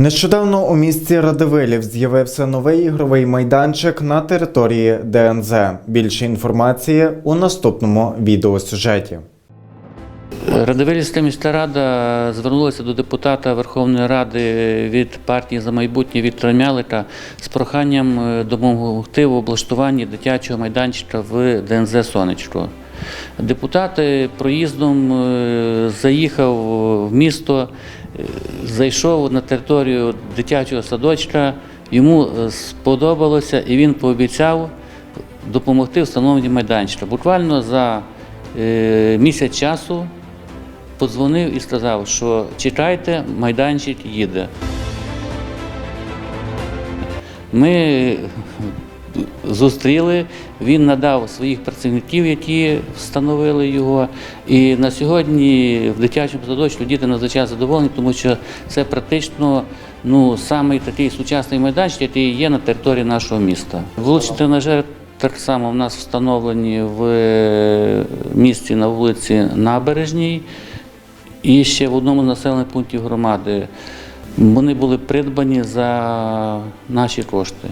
Нещодавно у місті Радивилів з'явився новий ігровий майданчик на території ДНЗ. Більше інформації у наступному відеосюжеті. Радивилівська міська рада звернулася до депутата Верховної Ради від партії за майбутнє Віктора Мялика з проханням е, допомогти в облаштуванні дитячого майданчика в ДНЗ Сонечко. Депутат проїздом е, заїхав в місто, зайшов на територію дитячого садочка, йому е, сподобалося і він пообіцяв допомогти встановленні майданчика. Буквально за е, місяць часу подзвонив і сказав, що чекайте, майданчик їде. Ми зустріли, він надав своїх працівників, які встановили його. І на сьогодні в дитячому садочку діти надзвичайно задоволені, тому що це практично ну, самий такий сучасний майданчик, який є на території нашого міста. Вуличні тренажери так само в нас встановлені в е, місті на вулиці Набережній і ще в одному з населених пунктів громади. Вони були придбані за наші кошти.